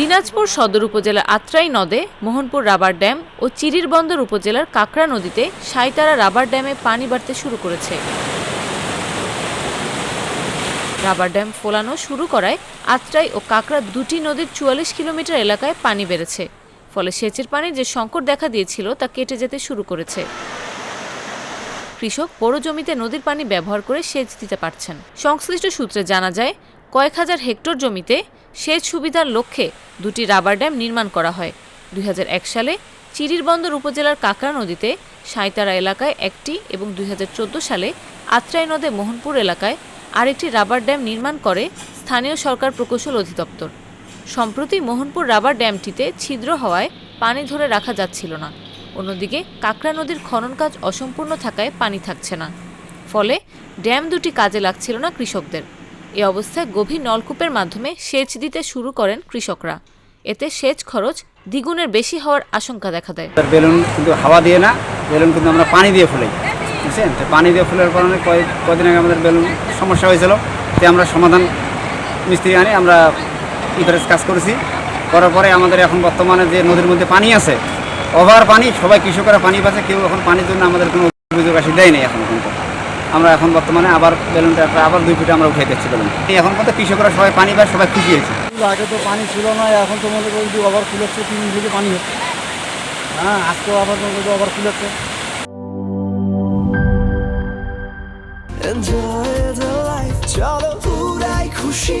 দিনাজপুর সদর উপজেলার আত্রাই নদে, মোহনপুর রাবার ড্যাম ও চিরিরবন্দর উপজেলার কাকড়া নদীতে সাইতারা রাবার ড্যামে পানি বাড়তে শুরু করেছে। রাবার ড্যাম ফোলানো শুরু করায় আত্রাই ও কাকড়া দুটি নদীর চুয়াল্লিশ কিলোমিটার এলাকায় পানি বেড়েছে। ফলে সেচের পানির যে সংকট দেখা দিয়েছিল তা কেটে যেতে শুরু করেছে। কৃষক বড় জমিতে নদীর পানি ব্যবহার করে সেচ দিতে পারছেন। সংশ্লিষ্ট সূত্রে জানা যায় কয়েক হাজার হেক্টর জমিতে সেচ সুবিধার লক্ষ্যে দুটি রাবার ড্যাম নির্মাণ করা হয়। দুই হাজার এক সালে চিরিরবন্দর উপজেলার কাকড়া নদীতে সাঁইতারা এলাকায় একটি এবং দুই হাজার চোদ্দ সালে আত্রাই নদে মোহনপুর এলাকায় আরেকটি রাবার ড্যাম নির্মাণ করে স্থানীয় সরকার প্রকৌশল অধিদপ্তর। সম্প্রতি মোহনপুর রাবার ড্যামটিতে ছিদ্র হওয়ায় পানি ধরে রাখা যাচ্ছিল না। অন্যদিকে কাকড়া নদীর খনন কাজ অসম্পূর্ণ থাকায় পানি থাকছে না। ফলে ড্যাম দুটি কাজে লাগছিল না কৃষকদের। এ অবস্থায় গভীর নলকূপের মাধ্যমে সেচ দিতে শুরু করেন কৃষকরা। এতে সেচ খরচ দ্বিগুণের বেশি হওয়ার আশঙ্কা দেখা দেয়। বেলুন কিন্তু হাওয়া দিয়ে না, বেলুন কিন্তু আমরা পানি দিয়ে ফুলাই। বুঝছেন? তো পানি দিয়ে ফুলের কারণে কয়েক কদিন আগে আমাদের বেলুন সমস্যা হয়েছিল। তো আমরা সমাধান মিস্ত্রি আনি, আমরা ইন্টারেস কাজ করেছি। করার পরে আমাদের এখন বর্তমানে যে নদীর মধ্যে পানি আছে, ওভার পানি, সবাই কৃষকরা পানি পাচ্ছে, কেউ এখন পানির জন্য আমাদের কোনো অভিযোগ আসি দেয়নি এখন পর্যন্ত। আমরা এখন বর্তমানে আবার বেলুনটা একটা আবার দুই ফুটে আমরা উঠে দিচ্ছি বেলুন। এখন পর্যন্ত কৃষকরা সবাই পানি পায় সবাই খুশি হয়েছে। আগে তো পানি ছিল না এখন তো মনে করি আবার খুলেছে হচ্ছে তিন ফুটে থেকে পানি হচ্ছে। হ্যাঁ আজকেও আবার মনে করি আবার খুলেছে। হচ্ছে Enjoy the life চলো পুরাই খুশি।